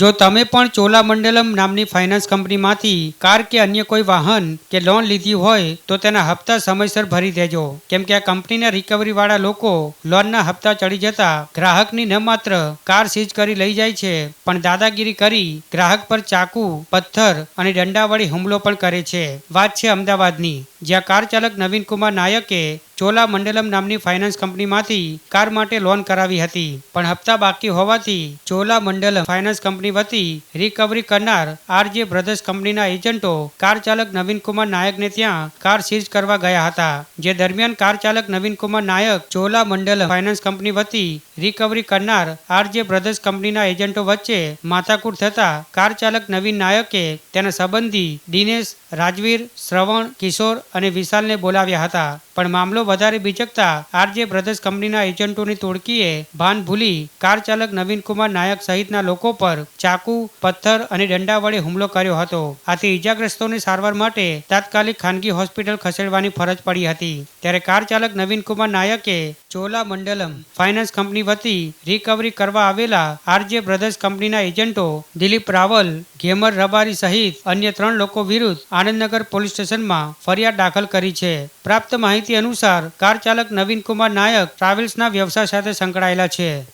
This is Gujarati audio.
જો તમે પણ ચોલામંડલમ નામની ફાઇનાન્સ કંપનીમાંથી કાર કે અન્ય કોઈ વાહન કે લોન લીધી હોય તો તેના હપ્તા સમયસર ભરી દેજો. કેમ કે આ કંપનીના રિકવરી વાળા લોકો લોનના હપ્તા ચડી જતા ગ્રાહકની ન માત્ર કાર સીઝ કરી લઈ જાય છે, પણ દાદાગીરી કરી ગ્રાહક પર ચાકુ, પથ્થર અને દંડા વળી હુમલો પણ કરે છે. વાત છે અમદાવાદની. જ્યાં કાર ચાલક નવીન કુમાર નાયકે ચોલા મંડલમ નામની ફાઇનાન્સ કંપનીમાંથી કાર માટે લોન કરાવી હતી. પણ હપ્તા બાકી હોવાથી ચોલા મંડલમ ફાઇનાન્સ કંપની વતી રિકવરી કરનાર આરજે બ્રધર્સ કંપનીના એજન્ટો કાર ચાલક નવીનકુમાર નાયકને ત્યાં કાર સીઝ કરવા ગયા હતા. જે દરમિયાન કાર ચાલક નવીનકુમાર નાયક ચોલા મંડલમ ફાઇનાન્સ કંપની વતી રિકવરી કરનાર આરજે બ્રધર્સ કંપનીના એજન્ટો વચ્ચે માથાકૂટ થતા કાર ચાલક નવીન નાયકે તેના સંબંધી દિનેશ, રાજવીર, શ્રવણ, કિશોર અને વિશાલને બોલાવ્યા હતા. પણ મામલો વધારે બીચકતા આરજે બ્રધર્સ કંપનીના એજન્ટોની તોડકીએ ભાન ભૂલી કાર ચાલક નવીનકુમાર નાયક સહિતના લોકો પર ચાકુ, પથ્થર અને દંડા વડે હુમલો કર્યો હતો. આથી ઇજાગ્રસ્તોની સારવાર માટે તાત્કાલિક ખાનગી હોસ્પિટલ ખસેડવાની ફરજ પડી હતી. ત્યારે કાર ચાલક નવીનકુમાર નાયકે ચોલા મંડલમ ફાઇનાન્સ કંપની વતી રિકવરી કરવા આવેલા આરજે બ્રધર્સ કંપનીના એજન્ટો દિલીપ રાવલ, ઘેમર રબારી સહિત અન્ય ત્રણ લોકો વિરુદ્ધ આનંદનગર પોલીસ સ્ટેશનમાં ફરિયાદ દાખલ કરી છે. પ્રાપ્ત માહિતી અનુસાર કાર ચાલક નવીન કુમાર નાયક ટ્રાવેલ્સના વ્યવસાય સાથે સંકળાયેલા છે.